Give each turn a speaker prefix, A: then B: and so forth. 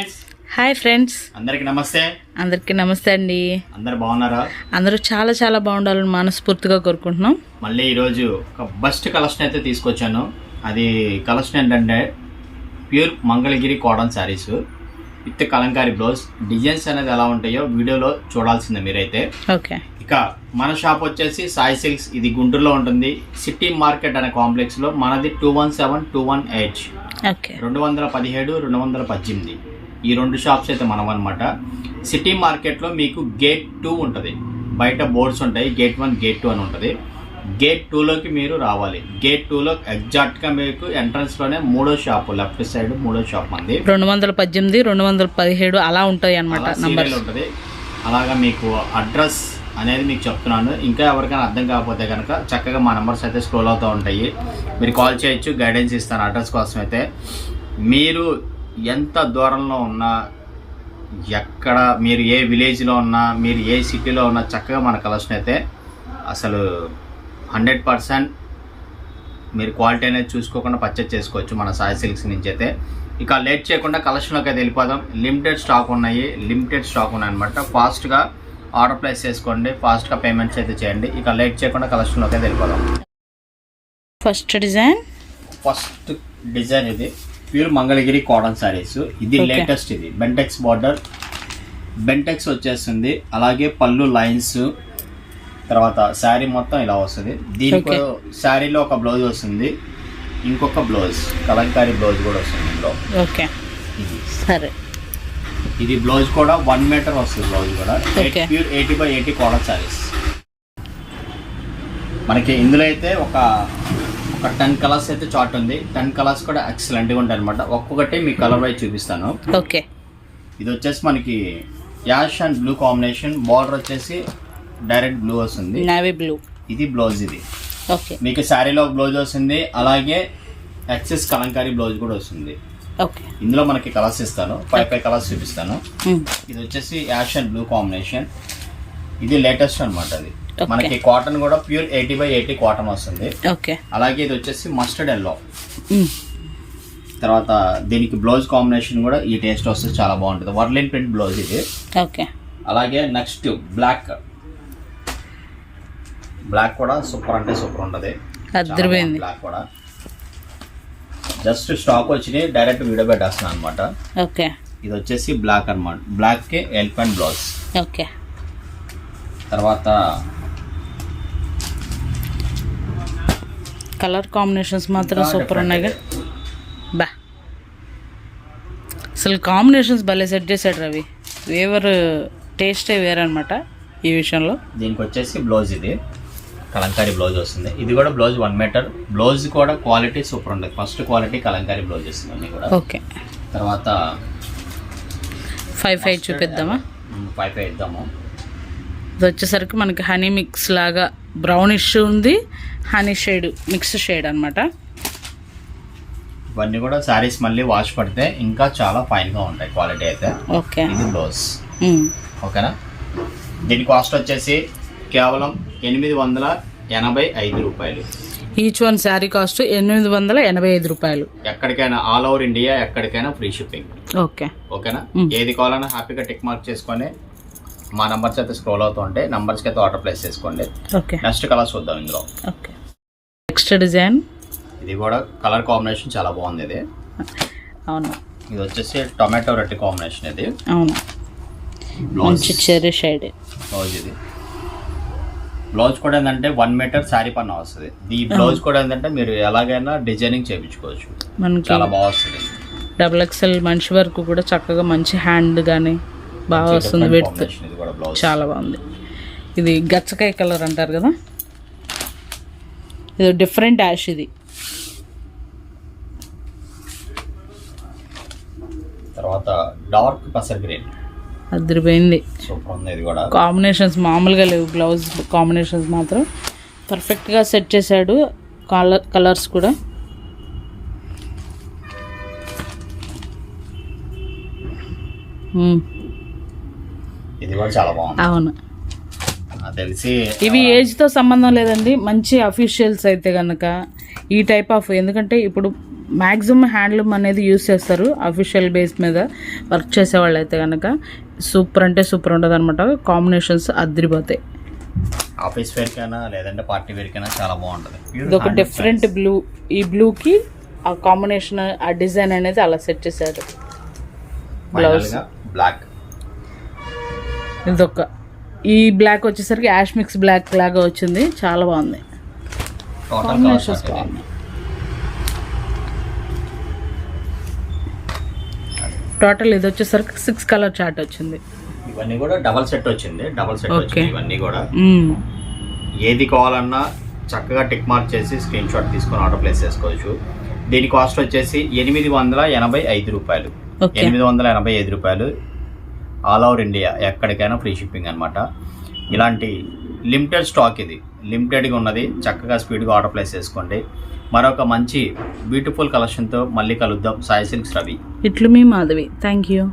A: Friends
B: hi friends
A: అందరికి నమస్తే.
B: అందరికీ నమస్తే అండి.
A: అందరు బాగున్నారా?
B: అందరూ చాలా చాలా బాగుండాలని మనస్ఫూర్తిగా కోరుకుంటున్నాం.
A: మళ్ళీ ఈరోజు ఒక బెస్ట్ కలెక్షన్ అయితే తీసుకొచ్చాను. అది కలెక్షన్ ఏంటంటే pure Mangalagiri cotton saris with Kalamkari blouse. Designs అనేది ఎలా ఉంటాయో వీడియోలో చూడాల్సిందే మీరైతే.
B: ఓకే.
A: ఇక మన షాప్ వచ్చేసి సాయి సిల్క్స్. ఇది గుంటూరులో ఉంటుంది. సిటీ మార్కెట్ అనే కాంప్లెక్స్లో మనది two one seven two one eight
B: okay.
A: రెండు వందల పదిహేడు రెండు వందల పద్దెనిమిది. ఈ రెండు షాప్స్ అయితే మనం అనమాట సిటీ మార్కెట్లో మీకు గేట్ టూ ఉంటుంది. బయట బోర్డ్స్ ఉంటాయి. గేట్ వన్ గేట్ టూ అని ఉంటుంది. గేట్ టూలోకి మీరు రావాలి. గేట్ టూలో ఎగ్జాక్ట్గా మీకు ఎంట్రన్స్లోనే మూడో షాప్ లెఫ్ట్ సైడ్ మూడో షాప్ మంది.
B: రెండు వందల పద్దెనిమిది రెండు వందల పదిహేడు అలా ఉంటాయి అనమాట
A: ఉంటుంది. అలాగా మీకు అడ్రస్ అనేది మీకు చెప్తున్నాను. ఇంకా ఎవరికైనా అర్థం కాకపోతే కనుక చక్కగా మా నెంబర్స్ అయితే స్క్రోల్ అవుతూ ఉంటాయి. మీరు కాల్ చేయొచ్చు గైడెన్స్ ఇస్తాను అడ్రస్ కోసం అయితే మీరు ఎంత దూరంలో ఉన్నా ఎక్కడ మీరు ఏ విలేజ్లో ఉన్నా మీరు ఏ సిటీలో ఉన్నా చక్కగా మన కలెక్షన్ అయితే అసలు హండ్రెడ్ పర్సెంట్ మీరు క్వాలిటీ అనేది చూసుకోకుండా పర్చేజ్ చేసుకోవచ్చు మన సాయి సిల్క్స్ నుంచి అయితే. ఇక లేట్ చేయకుండా కలెక్షన్లోకి అయితే వెళ్ళిపోదాం. లిమిటెడ్ స్టాక్ ఉన్నాయి. లిమిటెడ్ స్టాక్ ఉన్నాయి అనమాట ఫాస్ట్గా ఆర్డర్ ప్లేస్ చేసుకోండి. ఫాస్ట్గా పేమెంట్స్ అయితే చేయండి. ఇక లేట్ చేయకుండా కలెక్షన్లోకి అయితే వెళ్ళిపోదాం.
B: First design?
A: ఫస్ట్ డిజైన్ ఇది. Pure Mangalagiri cotton saris. ఇది. లేటెస్ట్ ఇది. బెంటెక్స్ బార్డర్ బెంటెక్స్ వచ్చేస్తుంది. అలాగే పళ్ళు లైన్స్. తర్వాత శారీ మొత్తం ఇలా వస్తుంది. దీనికి. శారీలో ఒక బ్లౌజ్ వస్తుంది. ఇంకొక బ్లౌజ్. కలంకారీ బ్లౌజ్ కూడా వస్తుంది ఇందులో.
B: ఓకే
A: ఇది.
B: సరే.
A: ఇది బ్లౌజ్ కూడా వన్ మీటర్ వస్తుంది బ్లౌజ్ కూడా. Pure eighty by eighty cotton saris. మనకి ఇందులో అయితే ఒక ఒక టెన్ కలర్స్ అయితే చార్ట్ ఉంది. టెన్ కలర్స్ కూడా ఎక్సలెంట్గా ఉంటాయి అనమాట ఒక్కొక్కటి మీ కలర్ వైజ్ చూపిస్తాను.
B: ఓకే.
A: ఇది వచ్చేసి మనకి ash and blue combination. Border వచ్చేసి డైరెక్ట్ బ్లూ వస్తుంది
B: నావీ బ్లూ
A: ఇది బ్లౌజ్ ఇది.
B: ఓకే.
A: మీకు శారీలో బ్లౌజ్ వస్తుంది. అలాగే ఎక్సెస్ కలంకారీ బ్లౌజ్ కూడా వస్తుంది.
B: ఓకే.
A: ఇందులో మనకి కలర్స్ ఇస్తాను. ఫైవ్ ఫైవ్ కలర్స్ చూపిస్తాను. ఇది వచ్చేసి యాష్ అండ్ బ్లూ కాంబినేషన్. ఇది లేటెస్ట్ అన్నమాట అది. మనకి కాటన్ కూడా pure eighty by eighty cotton వస్తుంది.
B: ఓకే
A: అలాగే ఇది వచ్చేసి మస్టర్డ్ ఎల్లో
B: మ్,
A: తర్వాత దీనికి బ్లౌజ్ కాంబినేషన్ కూడా ఈ టేస్ట్ వస్తుంది చాలా బాగుంటుంది. వర్లిన్ ప్రింట్ బ్లౌజ్ ఇది.
B: ఓకే
A: అలాగే నెక్స్ట్ బ్లాక్ బ్లాక్ కూడా సూపర్ అంటే సూపర్ ఉంటుంది. బ్లాక్ కూడా. జస్ట్ స్టాక్ వచ్చి డైరెక్ట్ వీడియో పెట్టేస్తున్నాను అనమాట
B: ఓకే
A: ఇది వచ్చేసి బ్లాక్ అనమాట బ్లాక్కి ఎలిఫెంట్ బ్లౌజ్
B: ఓకే
A: తర్వాత
B: కలర్ కాంబినేషన్స్ మాత్రం సూపర్ ఉన్నాయిగా
A: ಇದೆ.
B: బా. అసలు కాంబినేషన్స్ భలే సెట్ చేశాడు రవి. వేవర్ టేస్టే వేరనమాట ఈ విషయంలో.
A: దీనికి వచ్చేసి బ్లౌజ్ ఇది. కలంకారీ బ్లౌజ్ వస్తుంది. ఇది కూడా బ్లౌజ్ వన్ మీటర్. బ్లౌజ్ కూడా క్వాలిటీ సూపర్ ఉంటుంది ఫస్ట్ క్వాలిటీ కలంకారీ బ్లౌజ్ వస్తుంది అన్ని కూడా.
B: ఓకే.
A: తర్వాత
B: ఫైవ్ ఫైవ్ చూపిద్దామా?
A: ఫైవ్ ఫైవ్ ఇద్దాము.
B: ఇది వచ్చేసరికి మనకి హనీ మిక్స్ లాగా బ్రౌనిష్ ఉంది. హనీ షేడ్ మిక్స్ షేడ్ అనమాట
A: ఇవన్నీ కూడా శారీస్ మళ్ళీ వాష్ పడితే ఇంకా చాలా ఫైన్గా ఉంటాయి క్వాలిటీ అయితే.
B: ఓకే.
A: ఇది బ్లౌజ్ ఓకేనా? దీని కాస్ట్ వచ్చేసి కేవలం ఎనిమిది వందల ఎనభై ఐదు రూపాయలు.
B: ఈచ్ వన్ శారీ కాస్ట్ ఎనిమిది వందల ఎనభై ఐదు రూపాయలు.
A: ఎక్కడికైనా ఆల్ ఓవర్ ఇండియా ఎక్కడికైనా ఫ్రీ షిప్పింగ్.
B: ఓకే.
A: ఓకేనా. ఏది కావాలన్నా హ్యాపీగా టిక్ మార్క్ చేసుకొని మా నంబర్స్ అయితే స్క్రోల్ అవుతూ ఉంటాయి. నంబర్స్కి అయితే ఆర్డర్ ప్లేస్ చేసుకోండి.
B: ఓకే.
A: నెక్స్ట్ కలర్స్ చూద్దాం ఇందులో.
B: ఓకే. Next design.
A: ఇది కూడా కలర్ కాంబినేషన్ చాలా బాగుంది ఇది.
B: అవును.
A: ఇది వచ్చేసి టొమాటో రొట్టె కాంబినేషన్ ఇది.
B: అవును.
A: బ్లౌజ్.
B: మంచి చెర్రీ షేడ్.
A: బ్లౌజ్ ఇది. బ్లౌజ్ కూడా ఏంటంటే వన్ మీటర్ శారీ పన్న వస్తుంది. ఈ బ్లౌజ్ కూడా ఏంటంటే మీరు ఎలాగైనా డిజైనింగ్ చేయించుకోవచ్చు.
B: మనకి
A: చాలా బాగా వస్తుంది.
B: డబుల్ ఎక్స్ఎల్ మనిషి వరకు కూడా చక్కగా మంచి హ్యాండ్ కానీ బాగా
A: మంచి
B: వస్తుంది విడ్త్. చాలా బాగుంది. ఇది గచ్చకాయ కలర్ అంటారు కదా? ఇది డిఫరెంట్ యాష్ ఇది.
A: తర్వాత డార్క్ పసర్ గ్రీన్.
B: అదిరిపోయింది.
A: సూపర్ ఉంది ఇది కూడా.
B: కాంబినేషన్స్ మామూలుగా లేవు బ్లౌజ్ కాంబినేషన్స్ మాత్రం. పర్ఫెక్ట్గా సెట్ చేశాడు కలర్ కలర్స్ కూడా. మ్మ్.
A: ఇది కూడా చాలా బాగుంది.
B: అవును.
A: తెలిసి
B: ఇవి ఏజ్తో సంబంధం లేదండి. మంచి అఫీషియల్స్ అయితే కనుక ఈ టైప్ ఆఫ్ ఎందుకంటే ఇప్పుడు మ్యాక్సిమం హ్యాండ్లూమ్ అనేది యూస్ చేస్తారు అఫీషియల్ బేస్ మీద వర్క్ చేసేవాళ్ళు అయితే కనుక సూపర్ అంటే సూపర్ ఉంటుంది అనమాట కాంబినేషన్స్ అద్దరిపోతాయి
A: ఆఫీస్ వేర్ కైనా లేదంటే పార్టీ వేర్ కైనా చాలా బాగుంటుంది.
B: ఇది ఒక డిఫరెంట్ బ్లూ ఈ బ్లూకి ఆ కాంబినేషన్ ఆ డిజైన్ అనేది అలా సెట్ చేశారు. బ్లౌజ్
A: బ్లాక్
B: ఇదొక ఈ బ్లాక్ వచ్చేసరికి యాష్ మిక్స్ బ్లాక్ లాగా వచ్చింది. చాలా బాగుంది.
A: టోటల్
B: కాంబినేషన్స్ బాగున్నాయి. టోటల్ ఇది వచ్చేసరికి సిక్స్ కలర్ చార్ట్ వచ్చింది.
A: ఇవన్నీ కూడా డబల్ సెట్ వచ్చింది. Double set. వచ్చింది ఇవన్నీ కూడా.
B: మ్మ్.
A: ఏది కావాలన్నా చక్కగా టిక్ మార్క్ చేసి స్క్రీన్ షాట్ తీసుకొని ఆర్డర్ ప్లేస్ చేసుకోవచ్చు. దీని కాస్ట్ వచ్చేసి ఎనిమిది వందల ఎనభై ఐదు రూపాయలు. ఎనిమిది వందల ఎనభై ఐదు రూపాయలు. ఆల్ ఓవర్ ఇండియా ఎక్కడికైనా ఫ్రీ షిప్పింగ్ అనమాట ఇలాంటి లిమిటెడ్ స్టాక్ ఇది. లిమిటెడ్గా ఉన్నది. చక్కగా స్పీడ్గా ఆర్డర్ ప్లేస్ చేసుకోండి. మరొక మంచి బ్యూటిఫుల్ కలెక్షన్తో మళ్ళీ కలుద్దాం. సాయి సిల్క్స్ రవి.
B: ఇట్లు మీ మాధవి. Thank you.